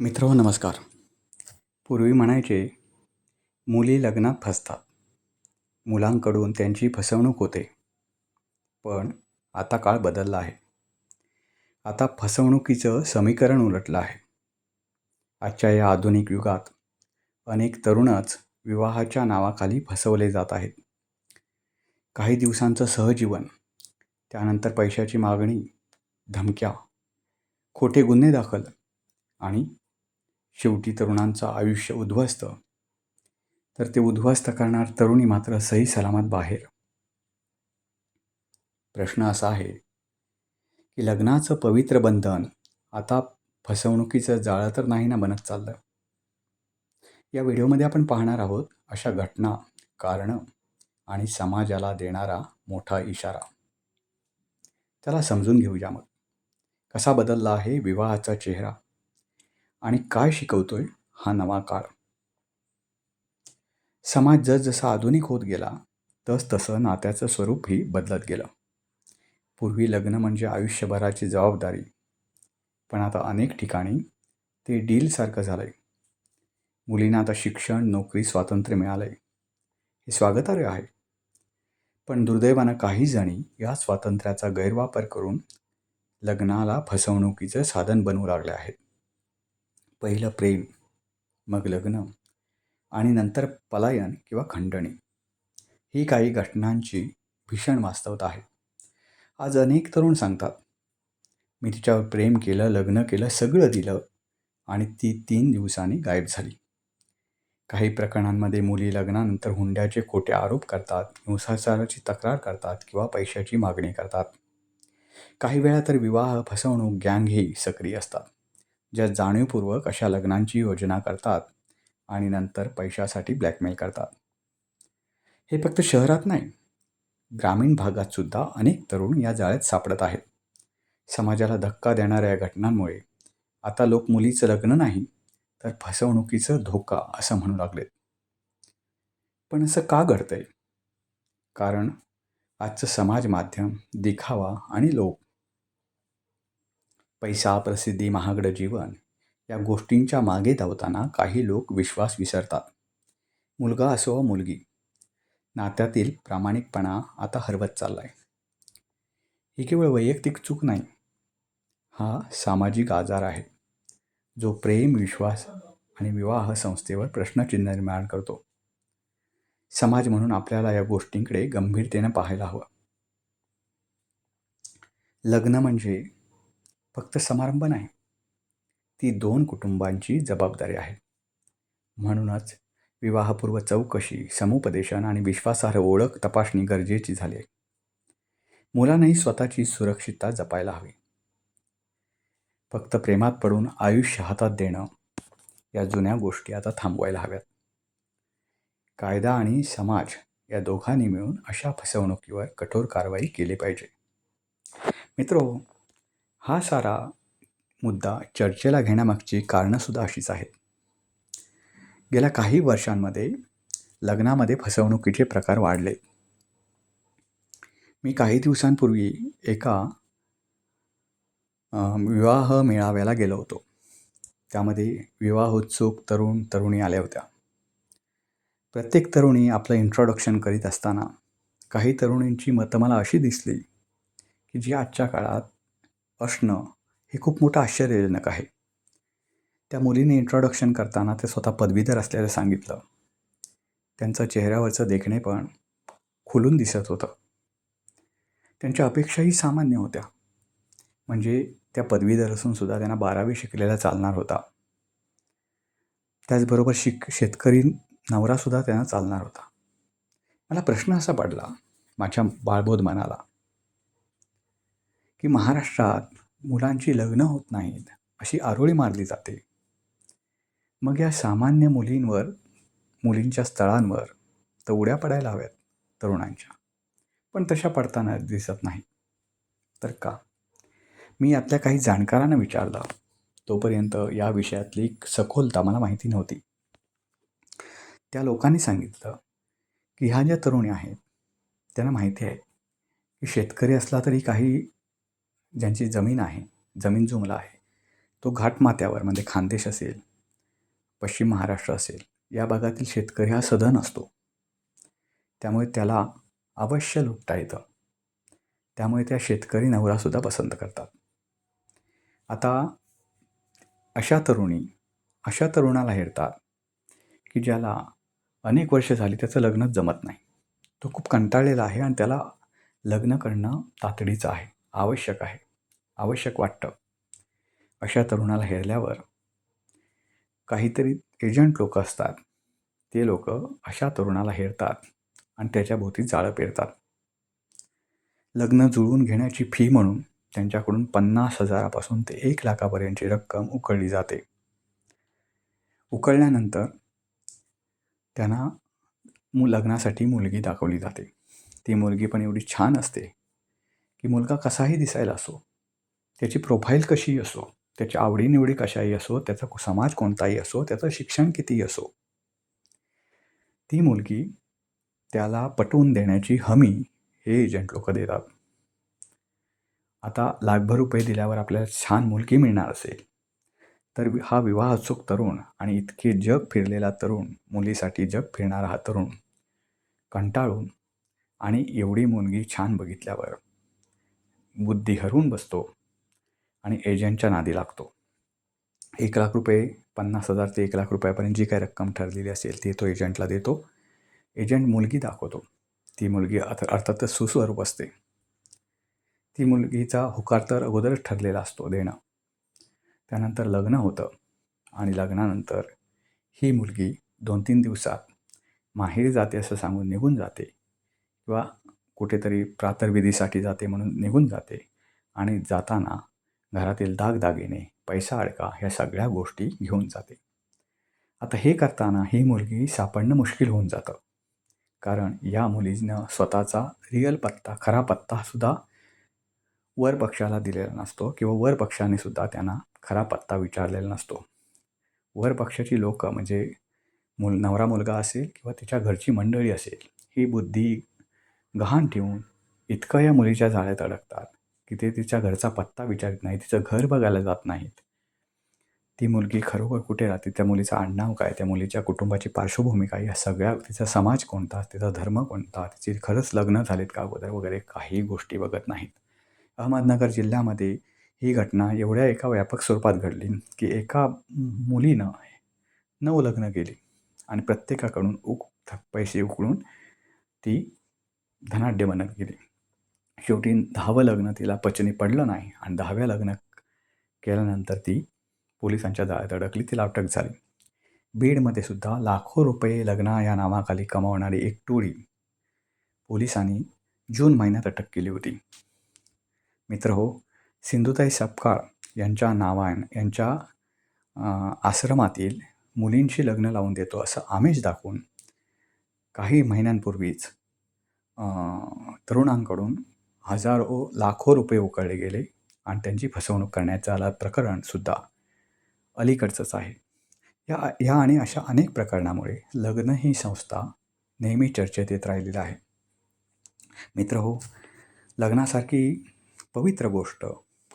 मित्र नमस्कार. पूर्वी म्हणायचे मुली लग्नात फसतात. मुलांकडून त्यांची फसवणूक होते. पण आता काळ बदलला आहे. आता फसवणुकीचं समीकरण उलटलं आहे. आजच्या या आधुनिक युगात अनेक तरुणच विवाहाच्या नावाखाली फसवले जात आहेत. काही दिवसांचं सहजीवन त्यानंतर पैशाची मागणी धमक्या खोटे गुन्हे दाखल आणि शेवटी तरुणांचं आयुष्य उद्ध्वस्त. तर ते उद्ध्वस्त करणार तरुणी मात्र सही सलामत बाहेर. प्रश्न असा आहे की लग्नाचं पवित्र बंधन आता फसवणुकीचं जाळं तर नाही ना बनत चाललं? या व्हिडिओमध्ये आपण पाहणार आहोत अशा घटना कारणं आणि समाजाला देणारा मोठा इशारा. त्याला समजून घेऊया मग. कसा बदलला आहे विवाहाचा चेहरा? आणि काय शिकवतोय हा नवा काळ. समाज जसजसा आधुनिक होत गेला तस तसं नात्याचं स्वरूपही बदलत गेलं. पूर्वी लग्न म्हणजे आयुष्यभराची जबाबदारी. पण आता अनेक ठिकाणी ते डीलसारखं झालं आहे मुलींना आता शिक्षण नोकरी स्वातंत्र्य मिळालं आहे हे स्वागतार्ह आहे. पण दुर्दैवानं काही जणी या स्वातंत्र्याचा गैरवापर करून लग्नाला फसवणुकीचं साधन बनवू लागले आहेत. पहिलं प्रेम मग लग्न आणि नंतर पलायन किंवा खंडणी. ही काही घटनांची भीषण वास्तवता आहे. आज अनेक तरुण सांगतात मी तिच्यावर प्रेम केलं लग्न केलं सगळं दिलं आणि ती तीन दिवसांनी गायब झाली. काही प्रकरणांमध्ये मुली लग्नानंतर हुंड्याचे खोटे आरोप करतात हिंसाचाराची तक्रार करतात किंवा पैशाची मागणी करतात. काही वेळा तर विवाह फसवणूक गँगही सक्रिय असतात. ज्या जाणीवपूर्वक अशा लग्नांची योजना करतात आणि नंतर पैशासाठी ब्लॅकमेल करतात. हे फक्त शहरात नाही ग्रामीण भागातसुद्धा अनेक तरुण या जाळ्यात सापडत आहेत. समाजाला धक्का देणाऱ्या या घटनांमुळे आता लोक मुलीचं लग्न नाही तर फसवणुकीचं धोका असं म्हणू लागलेत. पण असं का घडतंय? कारण आजचं समाज माध्यम दिखावा आणि लोक पैसा प्रसिद्धी महागडं जीवन या गोष्टींच्या मागे धावताना काही लोक विश्वास विसरतात. मुलगा असो वा मुलगी नात्यातील प्रामाणिकपणा आता हरवत चालला आहे ही केवळ वैयक्तिक चूक नाही हा सामाजिक आजार आहे जो प्रेम विश्वास आणि विवाह संस्थेवर प्रश्नचिन्ह निर्माण करतो. समाज म्हणून आपल्याला या गोष्टींकडे गंभीरतेनं पाहायला हवं. लग्न म्हणजे फक्त समारंभ नाही ती दोन कुटुंबांची जबाबदारी आहे. म्हणूनच विवाहपूर्व चौकशी समुपदेशन आणि विश्वासार्ह ओळख तपासणी गरजेची झाली आहे. मुलांनाही स्वतःची सुरक्षितता जपायला हवी. फक्त प्रेमात पडून आयुष्य हातात देणं या जुन्या गोष्टी आता थांबवायला हव्यात. कायदा आणि समाज या दोघांनी मिळून अशा फसवणुकीवर कठोर कारवाई केली पाहिजे. मित्रो हा सारा मुद्दा चर्चेला घेण्यामागची कारणंसुद्धा अशीच आहेत. गेल्या काही वर्षांमध्ये लग्नामध्ये फसवणुकीचे प्रकार वाढले. मी काही दिवसांपूर्वी एका विवाह मेळाव्याला गेलो होतो. त्यामध्ये विवाहोत्सुक तरुण तरुणी आल्या होत्या. प्रत्येक तरुणी आपलं इंट्रोडक्शन करीत असताना काही तरुणींची मतं मला अशी दिसली की जी आजच्या काळात असणं हे खूप मोठं आश्चर्यजनक आहे. त्या मुलीने इंट्रोडक्शन करताना ते स्वतः पदवीधर असल्याचं सांगितलं. त्यांचं चेहऱ्यावरचं देखणे पण खुलून दिसत होतं. त्यांच्या अपेक्षाही सामान्य होत्या. म्हणजे त्या पदवीधर असूनसुद्धा त्यांना बारावी शिकलेला चालणार होता. त्याचबरोबर शिक शेतकरी नवरासुद्धा त्यांना चालणार होता. मला प्रश्न असा पडला माझ्या बाळबोध मनाला. की महाराष्ट्रात मुलांची लग्न होत नाहीत अशी आरोळी मारली जाते. मग या सामान्य मुलींवर मुलींच्या स्थळांवर तर उड्या पडायला हव्यात तरुणांच्या. पण तशा पडताना दिसत नाही. तर का? मी यातल्या काही जाणकारांना विचारलं. तोपर्यंत या विषयातली सखोलता मला माहिती नव्हती. त्या लोकांनी सांगितलं की ह्या ज्या तरुणी आहेत त्यांना माहिती आहे की शेतकरी असला तरी काही ज्यांची जमीन आहे जमीन जुमला आहे तो घाटमाथ्यावर म्हणजे खानदेश असेल पश्चिम महाराष्ट्र असेल या भागातील शेतकरी हा सधन असतो. त्यामुळे त्याला अवश्य लुटता येतं. त्यामुळे त्या शेतकरी नवरासुद्धा पसंत करतात. आता अशा तरुणी अशा तरुणाला हेरतात की ज्याला अनेक वर्ष झाली त्याचं लग्नच जमत नाही. तो खूप कंटाळलेला आहे आणि त्याला लग्न करणं तातडीचं आहे. आवश्यक आहे. आवश्यक वाटतं. अशा तरुणाला हेरल्यावर काहीतरी एजंट लोक असतात. ते लोक अशा तरुणाला हेरतात आणि त्याच्याभोवती जाळं पेरतात. लग्न जुळवून घेण्याची फी म्हणून त्यांच्याकडून पन्नास हजारापासून ते एक लाखापर्यंतची रक्कम उकळली जाते. उकळल्यानंतर त्यांना मु लग्नासाठी मुलगी दाखवली जाते. ती मुलगी पण एवढी छान असते. की मुलगा कसाही दिसायला असो त्याची प्रोफाईल कशीही असो त्याच्या आवडीनिवडी कशाही असो त्याचा समाज कोणताही असो त्याचं शिक्षण कितीही असो ती मुलगी त्याला पटवून देण्याची हमी हे एजंट लोक देतात. आता लाखभर रुपये दिल्यावर आपल्याला छान मुलगी मिळणार असेल तर हा विवाह अचूक तरुण आणि इतके जग फिरलेला तरुण मुलीसाठी जग फिरणारा हा तरुण कंटाळून आणि एवढी मुलगी छान बघितल्यावर बुद्धी हरवून बसतो आणि एजंटच्या नादी लागतो. एक लाख रुपये पन्नास हजार ते एक लाख रुपयापर्यंत जी काही रक्कम ठरलेली असेल ती तो एजंटला देतो. एजंट मुलगी दाखवतो. ती मुलगी अर्थ अर्थातच सुस्वरूप असते. ती मुलगीचा हुकार तर अगोदरच ठरलेला असतो देणं. त्यानंतर लग्न होतं आणि लग्नानंतर ही मुलगी दोन तीन दिवसात माहेरी जाते असं सांगून निघून जाते. किंवा कुठेतरी प्रातर्विधीसाठी जाते म्हणून निघून जाते. आणि जाताना घरातील दागदागिने पैसा अडका ह्या सगळ्या गोष्टी घेऊन जाते. आता हे करताना ही मुलगी सापडणं मुश्किल होऊन जातं. कारण या मुलीनं स्वतःचा रिअल पत्ता खरा पत्तासुद्धा वर पक्षाला दिलेला नसतो किंवा वर पक्षाने सुद्धा त्यांना खरा पत्ता विचारलेला नसतो. वर पक्षाची लोक म्हणजे मुल नवरा मुलगा असेल किंवा तिच्या घरची मंडळी असेल ही बुद्धी गहाण ठेवून इतकं या मुलीच्या जाळ्यात अडकतात की ते तिच्या घरचा पत्ता विचारत नाही तिचं घर बघायला जात नाहीत. ती मुलगी खरोखर कुठे राहते? त्या मुलीचं आडनाव काय? त्या मुलीच्या कुटुंबाची पार्श्वभूमी काय या सगळ्या तिचा समाज कोणता? तिचा धर्म कोणता? तिची खरंच लग्न झालेत का अगोदर? वगैरे काही गोष्टी बघत नाहीत. अहमदनगर जिल्ह्यामध्ये ही घटना एवढ्या एका व्यापक स्वरूपात घडली की एका मुलीनं नऊ लग्न केली आणि प्रत्येकाकडून उक पैसे उकळून ती धनाढ्य बनत गेली. शेवटी दहावं लग्न तिला पचनी पडलं नाही आणि दहाव्या लग्न केल्यानंतर ती पोलिसांच्या जाळ्यात अडकली तिला अटक झाली. बीडमध्ये सुद्धा लाखो रुपये लग्न या नावाखाली कमावणारी एक टोळी पोलिसांनी जून महिन्यात अटक केली होती. मित्र हो सिंधुताई सपकाळ यांच्या नावान यांच्या आश्रमातील मुलींशी लग्न लावून देतो असं आमिष दाखवून काही महिन्यांपूर्वीच तरुणांकडून हजारो लाखो रुपये उकळले गेले आणि त्यांची फसवणूक करण्याचं आला प्रकरणसुद्धा अलीकडचंच आहे. या या आणि अशा अनेक प्रकरणामुळे लग्न ही संस्था नेहमी चर्चेत येत राहिलेली आहे. मित्र हो लग्नासारखी पवित्र गोष्ट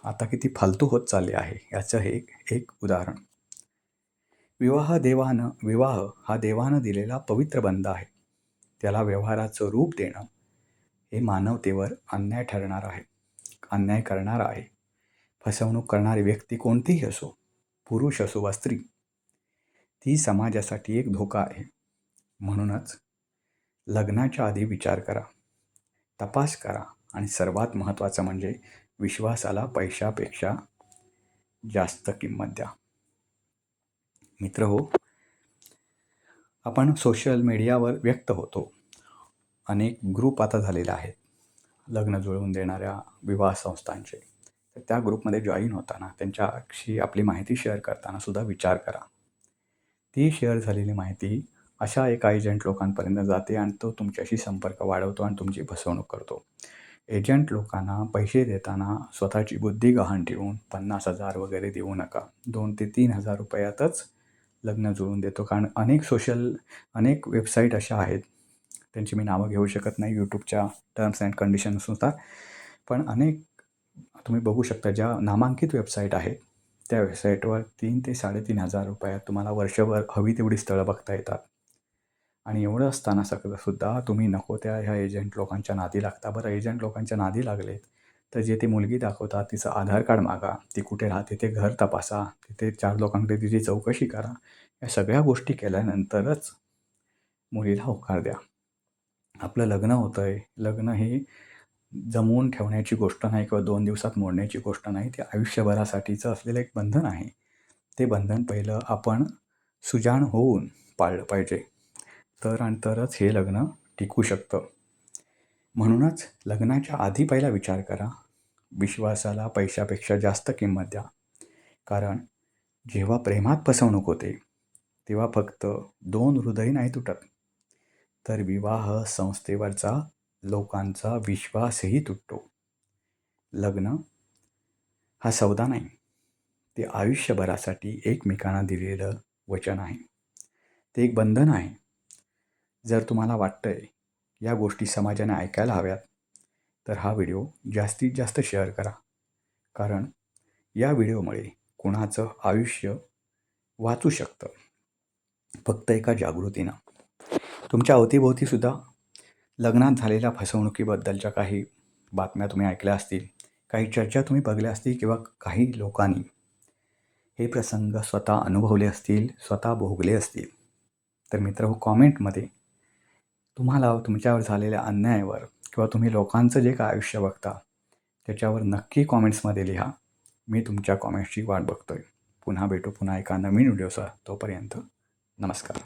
आता किती फालतू होत चालली आहे याचं हे एक उदाहरण. विवाह देवानं विवाह हा देवानं दिलेला पवित्र बंध आहे. त्याला व्यवहाराचं रूप देणं हे मानवतेवर अन्याय ठरणार आहे. अन्याय करणार आहे. फसवणूक करणारी व्यक्ती कोणतीही असो पुरुष असो वा स्त्री ती समाजासाठी एक धोका आहे. म्हणूनच लग्नाच्या आधी विचार करा तपास करा आणि सर्वात महत्त्वाचं म्हणजे विश्वासाला पैशापेक्षा जास्त किंमत द्या. मित्र हो आपण सोशल मीडियावर व्यक्त होतो. अनेक ग्रुप आता झालेले आहेत. लग्न जुळवून देणाऱ्या विवाह संस्थांचे. तर त्या ग्रुपमध्ये जॉईन होताना त्यांच्याशी आपली माहिती शेअर करताना सुद्धा विचार करा. ती शेअर झालेली माहिती अशा एका एजंट लोकांपर्यंत जाते आणि तो तुमच्याशी संपर्क वाढवतो आणि तुमची फसवणूक करतो. एजंट लोकांना पैसे देताना स्वतःची बुद्धी गहाण ठेवून पन्नास हजार वगैरे देऊ नका. दोन ते तीन हजार रुपयातच लग्न जुळवून देतो. कारण अनेक सोशल अनेक वेबसाईट अशा आहेत त्यांची मी नावं घेऊ शकत नाही यूट्यूबच्या टर्म्स अँड कंडिशन्सनुसार पण अनेक तुम्ही बघू शकता ज्या नामांकित वेबसाईट आहेत त्या वेबसाईटवर तीन ते साडेतीन हजार रुपयात तुम्हाला वर्षभर हवी तेवढी स्थळं बघता येतात. आणि एवढं असताना सगळं सुद्धा तुम्ही नको त्या ह्या एजंट लोकांच्या नादी लागता. बरं एजंट लोकांच्या नादी लागलेत तर जे ते मुलगी दाखवतात तिचं आधार कार्ड मागा ती कुठे राहते ते घर तपासा तिथे चार लोकांकडे तिची चौकशी करा या सगळ्या गोष्टी केल्यानंतरच मुलीला होकार द्या. आपलं लग्न होतं आहे. लग्न हे जमवून ठेवण्याची गोष्ट नाही किंवा दोन दिवसात मोडण्याची गोष्ट नाही. ते आयुष्यभरासाठीचं असलेलं एक बंधन आहे. ते बंधन पहिलं आपण सुजाण होऊन पाळलं पाहिजे. तर आणि तरच हे लग्न टिकू शकतं. म्हणूनच लग्नाच्या आधी पहिला विचार करा. विश्वासाला पैशापेक्षा जास्त किंमत द्या. कारण जेव्हा प्रेमात फसवणूक होते तेव्हा फक्त दोन हृदय नाही तुटत. तर विवाह संस्थेवरचा लोकांचा विश्वासही तुटतो. लग्न? हा सौदा नाही. ते आयुष्यभरासाठी एकमेकांना दिलेलं वचन आहे. ते एक बंधन आहे. जर तुम्हाला वाटतं आहे या गोष्टी समाजाने ऐकायला हव्यात तर हा व्हिडिओ जास्तीत जास्त शेअर करा. कारण या व्हिडिओमुळे कुणाचं आयुष्य वाचू शकतं. फक्त एका जागृतीनं. तुमच्या अवतीभोवतीसुद्धा लग्नात झालेल्या फसवणुकीबद्दलच्या काही बातम्या तुम्ही ऐकल्या असतील काही चर्चा तुम्ही बघल्या असतील किंवा काही लोकांनी हे प्रसंग स्वतः अनुभवले असतील स्वतः भोगले असतील तर मित्र हो कॉमेंटमध्ये तुम्हाला तुमच्यावर झालेल्या अन्यायावर किंवा तुम्ही लोकांचं जे काय आयुष्य बघता त्याच्यावर नक्की कॉमेंट्समध्ये लिहा. मी तुमच्या कॉमेंट्सची वाट बघतोय. पुन्हा भेटू पुन्हा एका नवीन व्हिडिओचा तोपर्यंत नमस्कार.